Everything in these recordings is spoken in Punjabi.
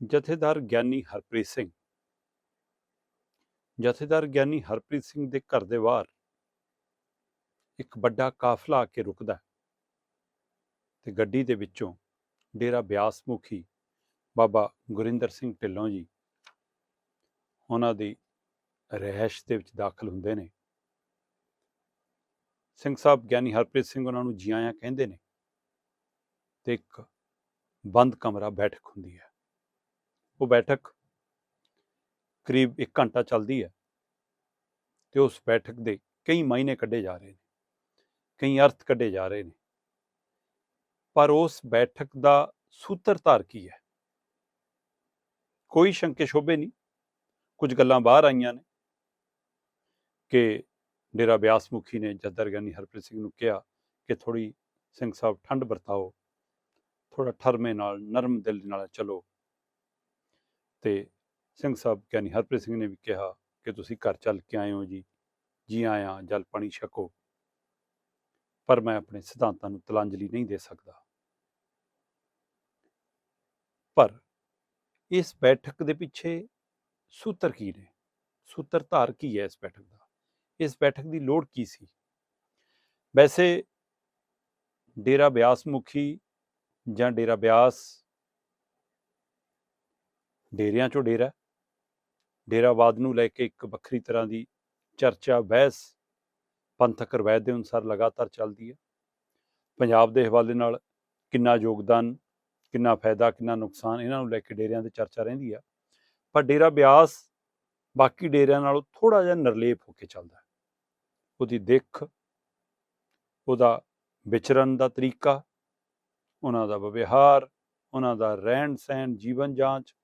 ਜਥੇਦਾਰ ਗਿਆਨੀ ਹਰਪ੍ਰੀਤ ਸਿੰਘ। ਜਥੇਦਾਰ ਗਿਆਨੀ ਹਰਪ੍ਰੀਤ ਸਿੰਘ ਦੇ ਘਰ ਦੇ ਬਾਹਰ ਇੱਕ ਵੱਡਾ ਕਾਫਲਾ ਆ ਕੇ ਰੁਕਦਾ ਤੇ ਗੱਡੀ ਦੇ ਵਿੱਚੋਂ ਡੇਰਾ ਬਿਆਸ ਮੁਖੀ ਬਾਬਾ ਗੁਰਿੰਦਰ ਸਿੰਘ ਢਿੱਲੋਂ ਜੀ ਉਹਨਾਂ ਦੀ ਰਹਿਸ਼ ਦੇ ਵਿੱਚ ਦਾਖਲ ਹੁੰਦੇ ਨੇ। ਸਿੰਘ ਸਾਹਿਬ ਗਿਆਨੀ ਹਰਪ੍ਰੀਤ ਸਿੰਘ ਉਹਨਾਂ ਨੂੰ ਜੀ ਆਇਆਂ ਕਹਿੰਦੇ ਨੇ ਤੇ ਇੱਕ ਬੰਦ ਕਮਰਾ ਬੈਠਕ ਹੁੰਦੀ ਹੈ। ਉਹ ਬੈਠਕ ਕਰੀਬ 1 ਘੰਟਾ ਚੱਲਦੀ ਹੈ ਤੇ ਉਸ ਬੈਠਕ ਦੇ ਕਈ ਮਾਇਨੇ ਕੱਢੇ ਜਾ ਰਹੇ ਨੇ, ਕਈ ਅਰਥ ਕੱਢੇ ਜਾ ਰਹੇ ਨੇ। ਪਰ ਉਸ ਬੈਠਕ ਦਾ ਸੂਤਰਧਾਰ ਕੀ ਹੈ? ਕੋਈ ਸ਼ੰਕੇ ਸ਼ੋਭੇ ਨਹੀਂ। ਕੁਝ ਗੱਲਾਂ ਬਾਹਰ ਆਈਆਂ ਨੇ ਕਿ ਡੇਰਾ ਬਿਆਸ ਮੁਖੀ ਨੇ ਜੱਦਰ ਗਿਆਨੀ ਹਰਪ੍ਰੀਤ ਸਿੰਘ ਨੂੰ ਕਿਹਾ ਕਿ ਥੋੜੀ ਸਿੰਘ ਸਾਹਿਬ ਠੰਡ ਵਰਤਾਓ ਥੋੜਾ ਠਰਮੇ ਨਾਲ, ਨਰਮ ਦਿਲ ਨਾਲ ਚਲੋ। ਤੇ ਸਿੰਘ ਸਾਹਿਬ ਗਿਆਨੀ ਹਰਪ੍ਰੀਤ ਸਿੰਘ ਨੇ ਵੀ ਕਿਹਾ ਕਿ ਤੁਸੀਂ ਘਰ ਚੱਲ ਕੇ ਆਏ ਹੋ ਜੀ ਜੀ ਆਇਆਂ, ਜਲ ਪਾਣੀ ਛਕੋ। ਪਰ ਮੈਂ ਆਪਣੇ ਸਿਧਾਂਤਾਂ ਨੂੰ ਤਲਾਂਜਲੀ ਨਹੀਂ ਦੇ ਸਕਦਾ। ਪਰ ਇਸ ਬੈਠਕ ਦੇ ਪਿੱਛੇ ਸੂਤਰ ਕੀ ਨੇ? ਸੂਤਰ ਧਾਰ ਕੀ ਹੈ ਇਸ ਬੈਠਕ ਦਾ? ਇਸ ਬੈਠਕ ਦੀ ਲੋੜ ਕੀ ਸੀ? ਵੈਸੇ ਡੇਰਾ ਬਿਆਸ ਮੁਖੀ ਜਾਂ ਡੇਰਾ ਬਿਆਸ ਡੇਰਿਆਂ ਚੋਂ ਡੇਰਾ ਡੇਰਾਵਾਦ ਨੂੰ ਲੈ ਕੇ ਇੱਕ ਵੱਖਰੀ ਤਰ੍ਹਾਂ ਦੀ ਚਰਚਾ, ਬਹਿਸ ਪੰਥਕ ਰਵਾਇਤ ਦੇ ਅਨੁਸਾਰ ਲਗਾਤਾਰ ਚੱਲਦੀ ਹੈ। ਪੰਜਾਬ ਦੇ ਹਵਾਲੇ ਨਾਲ ਕਿੰਨਾ ਯੋਗਦਾਨ, ਕਿੰਨਾ ਫਾਇਦਾ, ਕਿੰਨਾ ਨੁਕਸਾਨ ਇਹਨਾਂ ਨੂੰ ਲੈ ਕੇ ਡੇਰਿਆਂ 'ਤੇ ਚਰਚਾ ਰਹਿੰਦੀ ਆ ਪਰ ਡੇਰਾ ਬਿਆਸ ਬਾਕੀ ਡੇਰਿਆਂ ਨਾਲੋਂ ਥੋੜਾ ਜਿਹਾ ਨਿਰਲੇਪ ਹੋ ਕੇ ਚੱਲਦਾ ਉਹਦੀ ਦਿੱਖ, ਉਹਦਾ ਵਿਚਰਨ ਦਾ ਤਰੀਕਾ, ਉਹਨਾਂ ਦਾ ਵਿਵਹਾਰ, ਉਹਨਾਂ ਦਾ ਰਹਿਣ ਸਹਿਣ ਜੀਵਨ ਜਾਂਚ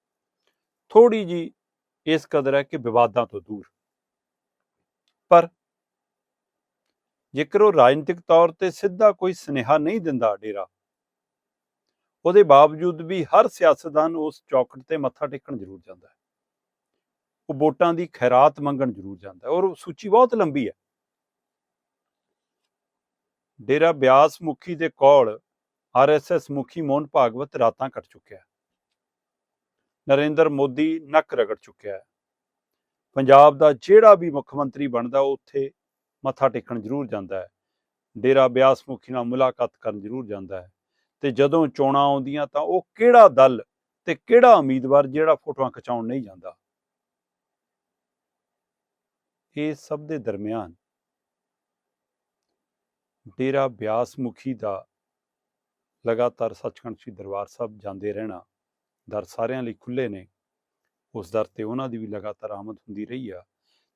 ਥੋੜੀ ਜੀ ਇਸ ਕਦਰ ਹੈ ਕਿ ਵਿਵਾਦਾਂ ਤੋਂ ਦੂਰ। ਪਰ ਜੇਕਰ ਉਹ ਰਾਜਨੀਤਿਕ ਤੌਰ ਤੇ ਸਿੱਧਾ ਕੋਈ ਸੁਨੇਹਾ ਨਹੀਂ ਦਿੰਦਾ ਡੇਰਾ, ਉਹਦੇ ਬਾਵਜੂਦ ਵੀ ਹਰ ਸਿਆਸਤਦਾਨ ਉਸ ਚੌਕਟ ਤੇ ਮੱਥਾ ਟੇਕਣ ਜ਼ਰੂਰ ਜਾਂਦਾ ਹੈ। ਉਹ ਵੋਟਾਂ ਦੀ ਖੈਰਾਤ ਮੰਗਣ ਜ਼ਰੂਰ ਜਾਂਦਾ ਹੈ ਔਰ ਉਹ ਸੂਚੀ ਬਹੁਤ ਲੰਬੀ ਹੈ। ਡੇਰਾ ਬਿਆਸ ਮੁਖੀ ਦੇ ਕੋਲ ਆਰਐਸਐਸ ਮੁਖੀ ਮੋਹਨ ਭਾਗਵਤ ਰਾਤਾਂ ਕੱਟ ਚੁੱਕਿਆ ਨਰਿੰਦਰ ਮੋਦੀ ਨੱਕ ਰਗੜ ਚੁੱਕਿਆ ਹੈ। ਪੰਜਾਬ ਦਾ ਜਿਹੜਾ ਵੀ ਮੁੱਖ ਮੰਤਰੀ ਬਣਦਾ, ਉਹ ਉੱਥੇ ਮੱਥਾ ਟੇਕਣ ਜ਼ਰੂਰ ਜਾਂਦਾ ਹੈ। ਡੇਰਾ ਬਿਆਸ ਮੁਖੀ ਨਾਲ ਮੁਲਾਕਾਤ ਕਰਨ ਜ਼ਰੂਰ ਜਾਂਦਾ ਹੈ। ਤੇ ਜਦੋਂ ਚੋਣਾਂ ਆਉਂਦੀਆਂ ਤਾਂ ਉਹ ਕਿਹੜਾ ਦਲ ਤੇ ਕਿਹੜਾ ਉਮੀਦਵਾਰ ਜਿਹੜਾ ਫੋਟੋਆਂ ਖਿਚਾਉਣ ਨਹੀਂ ਜਾਂਦਾ? ਇਹ ਸਭ ਦੇ ਦਰਮਿਆਨ ਡੇਰਾ ਬਿਆਸ ਮੁਖੀ ਦਾ ਲਗਾਤਾਰ ਸੱਚਖੰਡ ਸ੍ਰੀ ਦਰਬਾਰ ਸਾਹਿਬ ਜਾਂਦੇ ਰਹਿਣਾ ਦਰ ਸਾਰਿਆਂ ਲਈ ਖੁੱਲੇ ਨੇ। ਉਸ ਦਰ ਤੇ ਉਹਨਾਂ ਦੀ ਵੀ ਲਗਾਤਾਰ ਆਮਦ ਹੁੰਦੀ ਰਹੀ ਆ।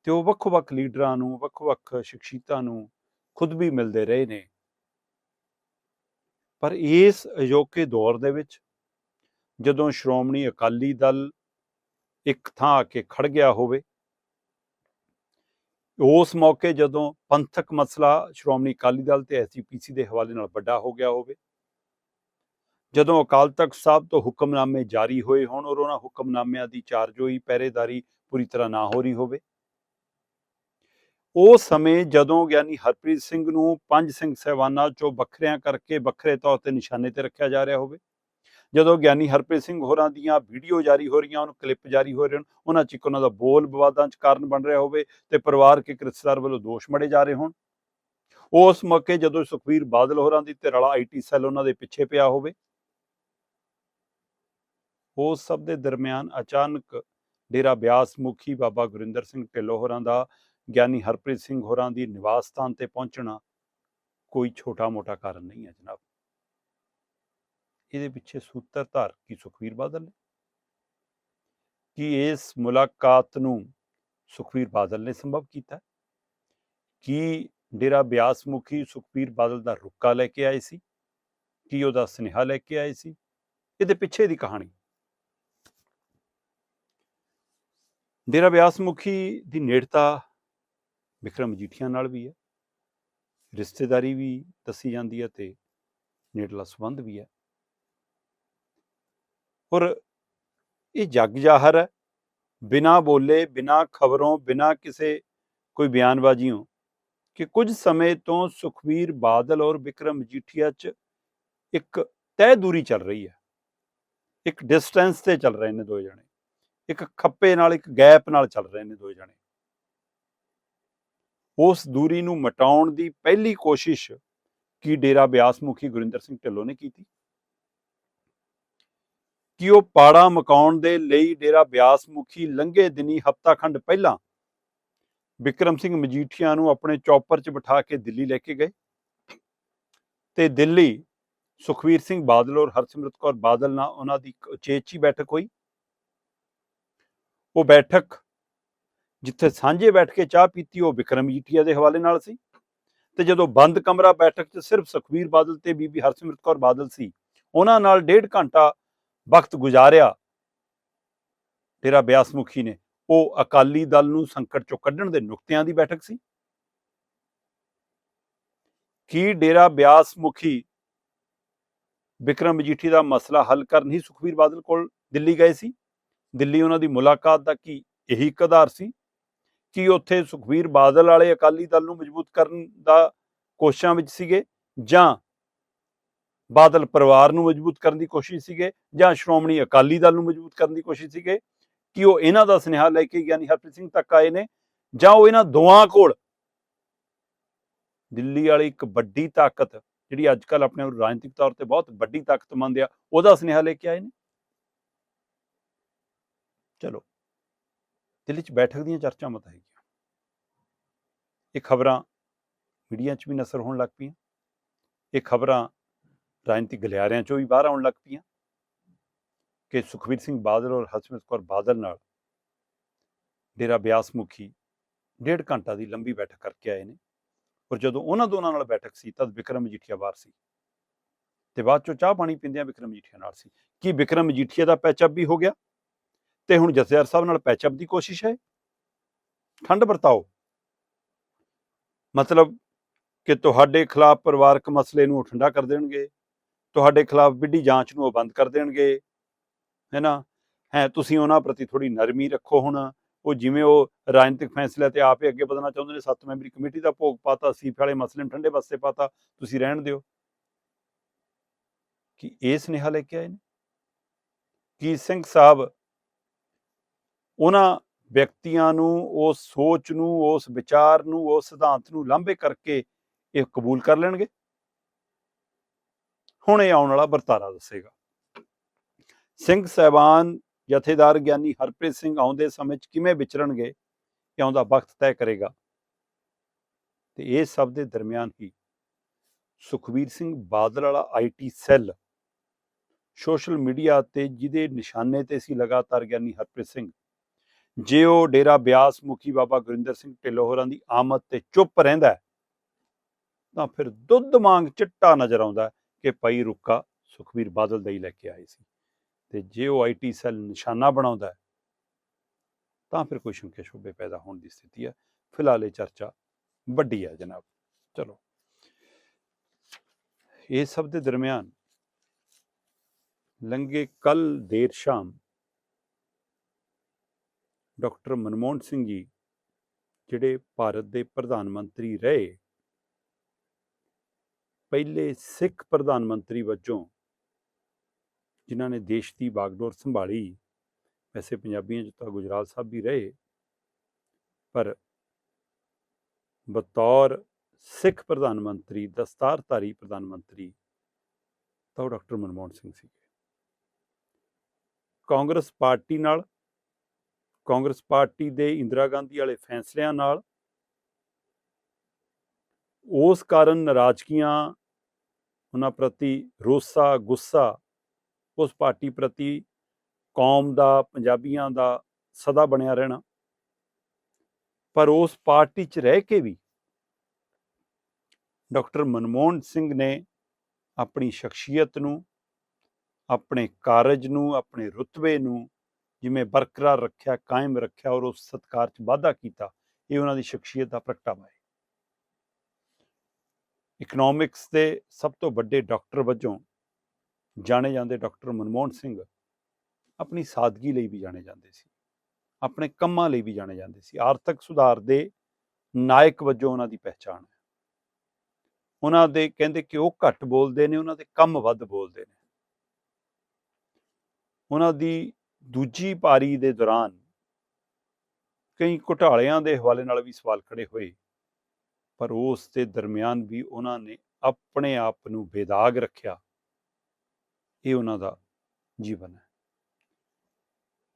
ਤੇ ਉਹ ਵੱਖ-ਵੱਖ ਲੀਡਰਾਂ ਨੂੰ, ਵੱਖ-ਵੱਖ ਸ਼ਖਸੀਅਤਾਂ ਨੂੰ ਖੁਦ ਵੀ ਮਿਲਦੇ ਰਹੇ ਨੇ। ਪਰ ਇਸ ਅਜੋਕੇ ਦੌਰ ਦੇ ਵਿੱਚ ਜਦੋਂ ਸ਼੍ਰੋਮਣੀ ਅਕਾਲੀ ਦਲ ਇੱਕ ਥਾਂ ਆ ਕੇ ਖੜ ਗਿਆ ਹੋਵੇ, ਉਸ ਮੌਕੇ ਜਦੋਂ ਪੰਥਕ ਮਸਲਾ ਸ਼੍ਰੋਮਣੀ ਅਕਾਲੀ ਦਲ ਤੇ ਐਸਜੀਪੀਸੀ ਦੇ ਹਵਾਲੇ ਨਾਲ ਵੱਡਾ ਹੋ ਗਿਆ ਹੋਵੇ ਜਦੋਂ ਅਕਾਲ ਤਖਤ ਸਾਹਿਬ ਤੋਂ ਹੁਕਮਨਾਮੇ ਜਾਰੀ ਹੋਏ ਹੋਣ ਔਰ ਉਹਨਾਂ ਹੁਕਮਨਾਮਿਆਂ ਦੀ ਚਾਰਜੋਈ ਪਹਿਰੇਦਾਰੀ ਪੂਰੀ ਤਰ੍ਹਾਂ ਨਾ ਹੋ ਰਹੀ ਹੋਵੇ। ਉਹ ਸਮੇਂ ਜਦੋਂ ਗਿਆਨੀ ਹਰਪ੍ਰੀਤ ਸਿੰਘ ਨੂੰ ਪੰਜ ਸਿੰਘ ਸਹਿਬਾਨਾਂ ਚੋਂ ਵੱਖਰਿਆਂ ਕਰਕੇ ਵੱਖਰੇ ਤੌਰ ਤੇ ਨਿਸ਼ਾਨੇ ਤੇ ਰੱਖਿਆ ਜਾ ਰਿਹਾ ਹੋਵੇ, ਜਦੋਂ ਗਿਆਨੀ ਹਰਪ੍ਰੀਤ ਸਿੰਘ ਹੋਰਾਂ ਦੀਆਂ ਵੀਡੀਓ ਜਾਰੀ ਹੋ ਰਹੀਆਂ, ਉਹਨਾਂ ਕਲਿੱਪ ਜਾਰੀ ਹੋ ਰਹੇ ਹਨ ਉਹਨਾਂ 'ਚ ਇੱਕ ਉਹਨਾਂ ਦਾ ਬੋਲ ਵਿਵਾਦਾਂ 'ਚ ਕਾਰਨ ਬਣ ਰਿਹਾ ਹੋਵੇ ਤੇ ਪਰਿਵਾਰਕ ਇੱਕ ਰਿਸ਼ਤੇਦਾਰ ਵੱਲੋਂ ਦੋਸ਼ ਮੜੇ ਜਾ ਰਹੇ ਹੋਣ। ਉਸ ਮੌਕੇ ਜਦੋਂ ਸੁਖਵੀਰ ਬਾਦਲ ਹੋਰਾਂ ਦੀ ਤੇ ਰਲਾ ਆਈਟੀ ਸੈੱਲ ਉਹਨਾਂ ਦੇ ਪਿੱਛੇ ਪਿਆ ਹੋਵੇ ਉਸ ਸਭ ਦੇ ਦਰਮਿਆਨ ਅਚਾਨਕ ਡੇਰਾ ਬਿਆਸ ਮੁਖੀ ਬਾਬਾ ਗੁਰਿੰਦਰ ਸਿੰਘ ਢਿੱਲੋਂ ਹੋਰਾਂ ਦਾ ਗਿਆਨੀ ਹਰਪ੍ਰੀਤ ਸਿੰਘ ਹੋਰਾਂ ਦੀ ਨਿਵਾਸ ਸਥਾਨ ਤੇ ਪਹੁੰਚਣਾ ਕੋਈ ਛੋਟਾ-ਮੋਟਾ ਕਾਰਨ ਨਹੀਂ ਹੈ ਜਨਾਬ। ਇਹਦੇ ਪਿੱਛੇ ਸੂਤਰਧਾਰ ਕੀ ਸੁਖਵੀਰ ਬਾਦਲ ਨੇ? ਕੀ ਇਸ ਮੁਲਾਕਾਤ ਨੂੰ ਸੁਖਵੀਰ ਬਾਦਲ ਨੇ ਸੰਭਵ ਕੀਤਾ? ਕੀ ਡੇਰਾ ਬਿਆਸ ਮੁਖੀ ਸੁਖਵੀਰ ਬਾਦਲ ਦਾ ਰੁੱਕਾ ਲੈ ਕੇ ਆਏ ਸੀ? ਕੀ ਉਹਦਾ ਸੁਨੇਹਾ ਲੈ ਕੇ ਆਏ ਸੀ? ਇਹਦੇ ਪਿੱਛੇ ਦੀ ਕਹਾਣੀ। ਡੇਰਾ ਬਿਆਸ ਮੁਖੀ ਦੀ ਨੇੜਤਾ ਵਿਕਰਮ ਮਜੀਠੀਆ ਨਾਲ ਵੀ ਹੈ। ਰਿਸ਼ਤੇਦਾਰੀ ਵੀ ਦੱਸੀ ਜਾਂਦੀ ਹੈ ਤੇ ਨੇੜਲਾ ਸੰਬੰਧ ਵੀ ਹੈ। ਔਰ ਇਹ ਜੱਗ ਜ਼ਾਹਰ ਹੈ। ਬਿਨਾ ਬੋਲੇ, ਬਿਨਾ ਖਬਰੋਂ, ਬਿਨਾ ਕਿਸੇ ਕੋਈ ਬਿਆਨਬਾਜ਼ੀਆਂ ਕਿ ਕੁਝ ਸਮੇਂ ਤੋਂ ਸੁਖਵੀਰ ਬਾਦਲ ਔਰ ਵਿਕਰਮ ਮਜੀਠੀਆ 'ਚ ਇੱਕ ਤੈਅ ਦੂਰੀ ਚੱਲ ਰਹੀ ਹੈ। ਇੱਕ ਡਿਸਟੈਂਸ ਤੇ ਚੱਲ ਰਹੇ ਨੇ ਦੋ ਜਣੇ। ਇੱਕ ਖੱਪੇ ਨਾਲ, ਇੱਕ ਗੈਪ ਨਾਲ ਚੱਲ ਰਹੇ ਨੇ ਦੋਏ ਜਣੇ। ਉਸ ਦੂਰੀ ਨੂੰ ਮਟਾਉਣ ਦੀ ਪਹਿਲੀ ਕੋਸ਼ਿਸ਼ ਕੀ ਡੇਰਾ ਬਿਆਸ ਮੁਖੀ ਗੁਰਿੰਦਰ ਸਿੰਘ ਢਿੱਲੋਂ ਨੇ ਕੀਤੀ? ਕਿ ਉਹ ਪਾੜਾ ਮਕਾਉਣ ਦੇ ਲਈ ਡੇਰਾ ਬਿਆਸ ਮੁਖੀ ਲੰਘੇ ਦਿਨੀ ਹਫਤਾ ਖੰਡ ਪਹਿਲਾਂ ਵਿਕਰਮ ਸਿੰਘ ਮਜੀਠੀਆ ਨੂੰ ਆਪਣੇ ਚੌਪਰ 'ਚ ਬਿਠਾ ਕੇ ਦਿੱਲੀ ਲੈ ਕੇ ਗਏ? ਤੇ ਦਿੱਲੀ ਸੁਖਵੀਰ ਸਿੰਘ ਬਾਦਲ ਔਰ ਹਰਸਿਮਰਤ ਕੌਰ ਬਾਦਲ ਨਾਲ ਉਹਨਾਂ ਦੀ ਇੱਕ ਉਚੇਚੀ ਬੈਠਕ ਹੋਈ? ਉਹ ਬੈਠਕ ਜਿੱਥੇ ਸਾਂਝੇ ਬੈਠ ਕੇ ਚਾਹ ਪੀਤੀ, ਉਹ ਵਿਕਰਮ ਮਜੀਠੀਆ ਦੇ ਹਵਾਲੇ ਨਾਲ ਸੀ। ਤੇ ਜਦੋਂ ਬੰਦ ਕਮਰਾ ਬੈਠਕ 'ਚ ਸਿਰਫ ਸੁਖਵੀਰ ਬਾਦਲ ਤੇ ਬੀਬੀ ਹਰਸਿਮਰਤ ਕੌਰ ਬਾਦਲ ਸੀ, ਉਹਨਾਂ ਨਾਲ ਡੇਢ ਘੰਟਾ ਵਕਤ ਗੁਜ਼ਾਰਿਆ। ਡੇਰਾ ਬਿਆਸ ਮੁਖੀ ਨੇ, ਉਹ ਅਕਾਲੀ ਦਲ ਨੂੰ ਸੰਕਟ ਚੋਂ ਕੱਢਣ ਦੇ ਨੁਕਤਿਆਂ ਦੀ ਬੈਠਕ ਸੀ। ਕੀ ਡੇਰਾ ਬਿਆਸ ਮੁਖੀ ਵਿਕਰਮ ਮਜੀਠੀ ਦਾ ਮਸਲਾ ਹੱਲ ਕਰਨ ਹੀ ਸੁਖਵੀਰ ਬਾਦਲ ਕੋਲ ਦਿੱਲੀ ਗਏ ਸੀ? ਦਿੱਲੀ ਉਹਨਾਂ ਦੀ ਮੁਲਾਕਾਤ ਦਾ ਕੀ ਇਹੀ ਇੱਕ ਆਧਾਰ ਸੀ? ਕਿ ਉੱਥੇ ਸੁਖਵੀਰ ਬਾਦਲ ਵਾਲੇ ਅਕਾਲੀ ਦਲ ਨੂੰ ਮਜ਼ਬੂਤ ਕਰਨ ਦਾ ਕੋਸ਼ਿਸ਼ਾਂ ਵਿੱਚ ਸੀਗੇ? ਜਾਂ ਬਾਦਲ ਪਰਿਵਾਰ ਨੂੰ ਮਜ਼ਬੂਤ ਕਰਨ ਦੀ ਕੋਸ਼ਿਸ਼ ਸੀਗੇ? ਜਾਂ ਸ਼੍ਰੋਮਣੀ ਅਕਾਲੀ ਦਲ ਨੂੰ ਮਜ਼ਬੂਤ ਕਰਨ ਦੀ ਕੋਸ਼ਿਸ਼ ਸੀਗੇ? ਕਿ ਉਹ ਇਹਨਾਂ ਦਾ ਸੁਨੇਹਾ ਲੈ ਕੇ ਯਾਨੀ ਹਰਪ੍ਰੀਤ ਸਿੰਘ ਤੱਕ ਆਏ ਨੇ? ਜਾਂ ਉਹ ਇਹਨਾਂ ਦੋਵਾਂ ਕੋਲ ਦਿੱਲੀ ਵਾਲੀ ਇੱਕ ਵੱਡੀ ਤਾਕਤ, ਜਿਹੜੀ ਅੱਜ ਕੱਲ ਆਪਣੇ ਰਾਜਨੀਤਿਕ ਤੌਰ ਤੇ ਬਹੁਤ ਵੱਡੀ ਤਾਕਤ ਮੰਨਦੇ ਆ, ਉਹਦਾ ਸੁਨੇਹਾ ਲੈ ਕੇ ਆਏ ਨੇ? ਚਲੋ। ਦਿੱਲੀ 'ਚ ਬੈਠਕ ਦੀਆਂ ਚਰਚਾ ਮਤ ਹੈਗੀਆਂ। ਇਹ ਖਬਰਾਂ ਮੀਡੀਆ 'ਚ ਵੀ ਨਸਰ ਹੋਣ ਲੱਗ ਪਈਆਂ। ਇਹ ਖਬਰਾਂ ਰਾਜਨੀਤਿਕ ਗਲਿਆਰਿਆਂ 'ਚੋਂ ਵੀ ਬਾਹਰ ਆਉਣ ਲੱਗ ਪਈਆਂ। ਕਿ ਸੁਖਵੀਰ ਸਿੰਘ ਬਾਦਲ ਔਰ ਹਰਸਿਮਰਤ ਕੌਰ ਬਾਦਲ ਨਾਲ ਡੇਰਾ ਬਿਆਸ ਮੁਖੀ ਡੇਢ ਘੰਟਾ ਦੀ ਲੰਬੀ ਬੈਠਕ ਕਰਕੇ ਆਏ ਨੇ। ਔਰ ਜਦੋਂ ਉਹਨਾਂ ਦੋਨਾਂ ਨਾਲ ਬੈਠਕ ਸੀ ਤਦ ਵਿਕਰਮ ਮਜੀਠੀਆ ਬਾਹਰ ਸੀ। ਤੇ ਬਾਅਦ ਚੋਂ ਚਾਹ ਪਾਣੀ ਪੀਂਦਿਆਂ ਵਿਕਰਮ ਮਜੀਠੀਆ ਨਾਲ ਸੀ। ਕੀ ਵਿਕਰਮ ਮਜੀਠੀਆ ਦਾ ਪੈਚਅਪ ਵੀ ਹੋ ਗਿਆ? ਤੇ ਹੁਣ ਜਥੇਦਾਰ ਸਾਹਿਬ ਨਾਲ ਪੈਚਅਪ ਦੀ ਕੋਸ਼ਿਸ਼ ਹੈ? ਠੰਡ ਵਰਤਾਓ। ਮਤਲਬ ਕਿ ਤੁਹਾਡੇ ਖਿਲਾਫ ਪਰਿਵਾਰਕ ਮਸਲੇ ਨੂੰ ਉਹ ਠੰਡਾ ਕਰ ਦੇਣਗੇ, ਤੁਹਾਡੇ ਖਿਲਾਫ ਵਿੱਢੀ ਜਾਂਚ ਨੂੰ ਉਹ ਬੰਦ ਕਰ ਦੇਣਗੇ ਹੈਨਾ ਹੈ, ਤੁਸੀਂ ਉਹਨਾਂ ਪ੍ਰਤੀ ਥੋੜੀ ਨਰਮੀ ਰੱਖੋ ਹੁਣ। ਉਹ ਜਿਵੇਂ ਉਹ ਰਾਜਨੀਤਿਕ ਫੈਸਲੇ ਤੇ ਆਪੇ ਅੱਗੇ ਵਧਣਾ ਚਾਹੁੰਦੇ ਨੇ, ਸੱਤ ਮੈਂਬਰੀ ਕਮੇਟੀ ਦਾ ਭੋਗ ਪਾਤਾ ਸੀਫ ਵਾਲੇ ਮਸਲੇ ਨੂੰ ਠੰਡੇ ਵਾਸਤੇ ਪਾਤਾ, ਤੁਸੀਂ ਰਹਿਣ ਦਿਓ। ਕਿ ਇਹ ਸੁਨੇਹਾ ਲੈ ਕੇ ਆਏ ਨੇ? ਕੀ ਸਿੰਘ ਸਾਹਿਬ ਉਹਨਾਂ ਵਿਅਕਤੀਆਂ ਨੂੰ, ਉਸ ਸੋਚ ਨੂੰ, ਉਸ ਵਿਚਾਰ ਨੂੰ, ਉਸ ਸਿਧਾਂਤ ਨੂੰ ਲਾਂਭੇ ਕਰਕੇ ਇਹ ਕਬੂਲ ਕਰ ਲੈਣਗੇ? ਹੁਣ ਇਹ ਆਉਣ ਵਾਲਾ ਵਰਤਾਰਾ ਦੱਸੇਗਾ। ਸਿੰਘ ਸਹਿਬਾਨ, ਜਥੇਦਾਰ ਗਿਆਨੀ ਹਰਪ੍ਰੀਤ ਸਿੰਘ ਆਉਂਦੇ ਸਮੇਂ 'ਚ ਕਿਵੇਂ ਵਿਚਰਨਗੇ ਇਹ ਆਉਂਦਾ ਵਕਤ ਤੈਅ ਕਰੇਗਾ। ਤੇ ਇਹ ਸਭ ਦੇ ਦਰਮਿਆਨ ਹੀ ਸੁਖਵੀਰ ਸਿੰਘ ਬਾਦਲ ਵਾਲਾ ਆਈਟੀ ਸੈੱਲ ਸੋਸ਼ਲ ਮੀਡੀਆ ਤੇ ਜਿਹਦੇ ਨਿਸ਼ਾਨੇ ਤੇ ਸੀ ਲਗਾਤਾਰ ਗਿਆਨੀ ਹਰਪ੍ਰੀਤ ਸਿੰਘ ਜੇ ਉਹ ਡੇਰਾ ਬਿਆਸ ਮੁਖੀ ਬਾਬਾ ਗੁਰਿੰਦਰ ਸਿੰਘ ਢਿੱਲੋਂ ਹੋਰਾਂ ਦੀ ਆਮਦ ਤੇ ਚੁੱਪ ਰਹਿੰਦਾ ਤਾਂ ਫਿਰ ਦੁੱਧ ਵਾਂਗ ਚਿੱਟਾ ਨਜ਼ਰ ਆਉਂਦਾ ਕਿ ਪਈ ਰੁੱਕਾ ਸੁਖਵੀਰ ਬਾਦਲ ਦਾ ਹੀ ਲੈ ਕੇ ਆਏ ਸੀ ਤੇ ਜੇ ਉਹ ਆਈਟੀ ਸੈੱਲ ਨਿਸ਼ਾਨਾ ਬਣਾਉਂਦਾ ਤਾਂ ਫਿਰ ਕੋਈ ਸ਼ੰਕੇ ਸ਼ੁਬੇ ਪੈਦਾ ਹੋਣ ਦੀ ਸਥਿਤੀ ਹੈ। ਫਿਲਹਾਲ ਇਹ ਚਰਚਾ ਵੱਡੀ ਹੈ ਜਨਾਬ। ਚਲੋ। ਇਹ ਸਭ ਦੇ ਦਰਮਿਆਨ ਲੰਗੇ ਕੱਲ ਦੇਰ ਸ਼ਾਮ ਡਾਕਟਰ ਮਨਮੋਹਨ ਸਿੰਘ ਜੀ, ਜਿਹੜੇ ਭਾਰਤ ਦੇ ਪ੍ਰਧਾਨ ਮੰਤਰੀ ਰਹੇ। ਪਹਿਲੇ ਸਿੱਖ ਪ੍ਰਧਾਨ ਮੰਤਰੀ ਵਜੋਂ ਜਿਨ੍ਹਾਂ ਨੇ ਦੇਸ਼ ਦੀ ਬਾਗਡੋਰ ਸੰਭਾਲੀ, ਵੈਸੇ ਪੰਜਾਬੀਆਂ 'ਚ ਤਾਂ ਗੁਜਰਾਲ ਸਾਹਿਬ ਵੀ ਰਹੇ, ਪਰ ਬਤੌਰ ਸਿੱਖ ਪ੍ਰਧਾਨ ਮੰਤਰੀ, ਦਸਤਾਰਧਾਰੀ ਪ੍ਰਧਾਨ ਮੰਤਰੀ ਤਾਂ ਉਹ ਡਾਕਟਰ ਮਨਮੋਹਨ ਸਿੰਘ ਸੀ ਕਾਂਗਰਸ ਪਾਰਟੀ ਨਾਲ ਕਾਂਗਰਸ ਪਾਰਟੀ ਦੇ ਇੰਦਰਾ ਗਾਂਧੀ ਵਾਲੇ ਫੈਸਲਿਆਂ ਨਾਲ ਉਸ ਕਾਰਨ ਨਾਰਾਜ਼ਗੀਆਂ, ਉਹਨਾਂ ਪ੍ਰਤੀ ਰੋਸਾ, ਗੁੱਸਾ, ਉਸ ਪਾਰਟੀ ਪ੍ਰਤੀ ਕੌਮ ਦਾ, ਪੰਜਾਬੀਆਂ ਦਾ ਸਦਾ ਬਣਿਆ ਰਹਿਣਾ। ਪਰ ਉਸ ਪਾਰਟੀ 'ਚ ਰਹਿ ਕੇ ਵੀ ਡਾਕਟਰ ਮਨਮੋਹਨ ਸਿੰਘ ਨੇ ਆਪਣੀ ਸ਼ਖਸੀਅਤ ਨੂੰ, ਆਪਣੇ ਕਾਰਜ ਨੂੰ, ਆਪਣੇ ਰੁਤਬੇ ਨੂੰ ਜਿਵੇਂ ਬਰਕਰਾਰ ਰੱਖਿਆ, ਕਾਇਮ ਰੱਖਿਆ ਔਰ ਉਸ ਸਤਕਾਰ 'ਚ ਵਾਧਾ ਕੀਤਾ, ਇਹ ਉਹਨਾਂ ਦੀ ਸ਼ਖਸੀਅਤ ਦਾ ਪ੍ਰਗਟਾਵਾ ਹੈ। ਇਕਨੋਮਿਕਸ ਦੇ ਸਭ ਤੋਂ ਵੱਡੇ ਡਾਕਟਰ ਵਜੋਂ ਜਾਣੇ ਜਾਂਦੇ ਡਾਕਟਰ ਮਨਮੋਹਨ ਸਿੰਘ ਆਪਣੀ ਸਾਦਗੀ ਲਈ ਵੀ ਜਾਣੇ ਜਾਂਦੇ ਸੀ, ਆਪਣੇ ਕੰਮਾਂ ਲਈ ਵੀ ਜਾਣੇ ਜਾਂਦੇ ਸੀ। ਆਰਥਿਕ ਸੁਧਾਰ ਦੇ ਨਾਇਕ ਵਜੋਂ ਉਹਨਾਂ ਦੀ ਪਹਿਚਾਣ ਹੈ। ਉਹਨਾਂ ਦੇ ਕਹਿੰਦੇ ਕਿ ਉਹ ਘੱਟ ਬੋਲਦੇ ਨੇ, ਉਹਨਾਂ ਦੇ ਕੰਮ ਵੱਧ ਬੋਲਦੇ ਨੇ। ਉਹਨਾਂ ਦੀ ਦੂਜੀ ਪਾਰੀ ਦੇ ਦੌਰਾਨ ਕਈ ਘੁਟਾਲਿਆਂ ਦੇ ਹਵਾਲੇ ਨਾਲ ਵੀ ਸਵਾਲ ਖੜੇ ਹੋਏ, ਪਰ ਉਸ ਦੇ ਦਰਮਿਆਨ ਵੀ ਉਹਨਾਂ ਨੇ ਆਪਣੇ ਆਪ ਨੂੰ ਬੇਦਾਗ ਰੱਖਿਆ। ਇਹ ਉਹਨਾਂ ਦਾ ਜੀਵਨ ਹੈ।